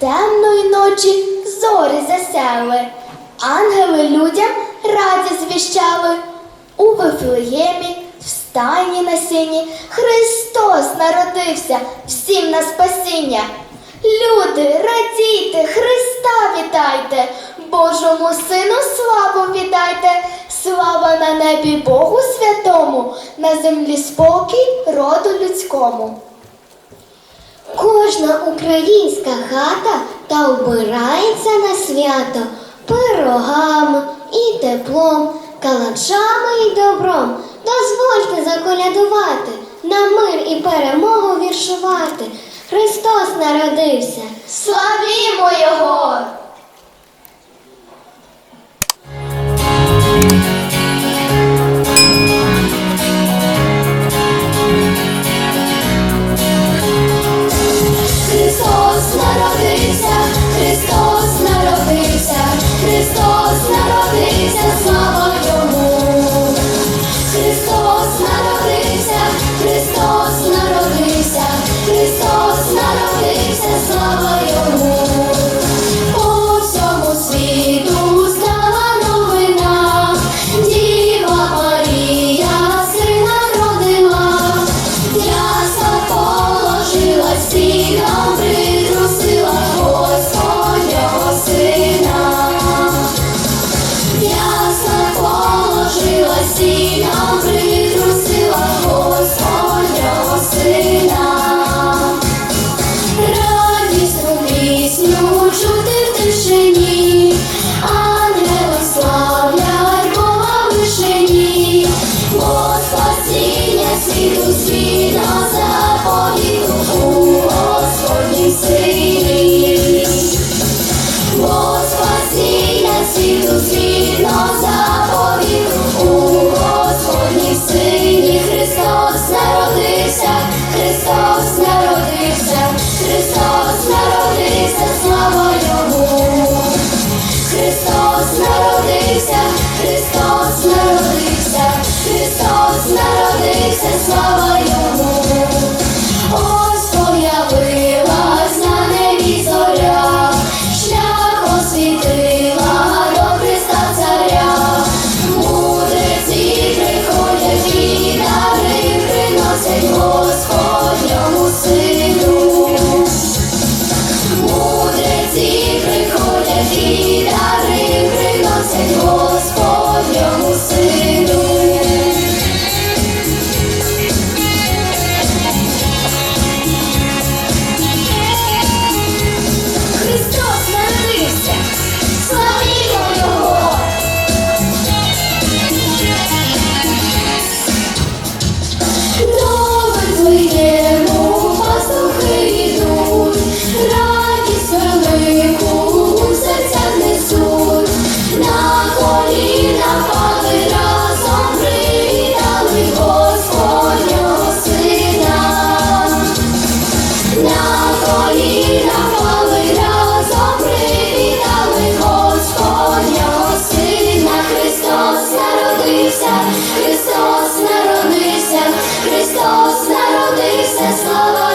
Темної ночі зорі засяли, ангели людям раді звіщали. У Вифлеємі, в стайні на сіні, Христос народився всім на спасіння. Люди, радійте, Христа вітайте, Божому Сину славу віддайте, слава на небі Богу святому, на землі спокій роду людському. Кожна українська хата та обирається на свято пирогами і теплом, калачами і добром. Дозвольте заколядувати, на мир і перемогу віршувати. Христос народився. Славімо Його! Народився, Христос народився, Христос народився, слава Христос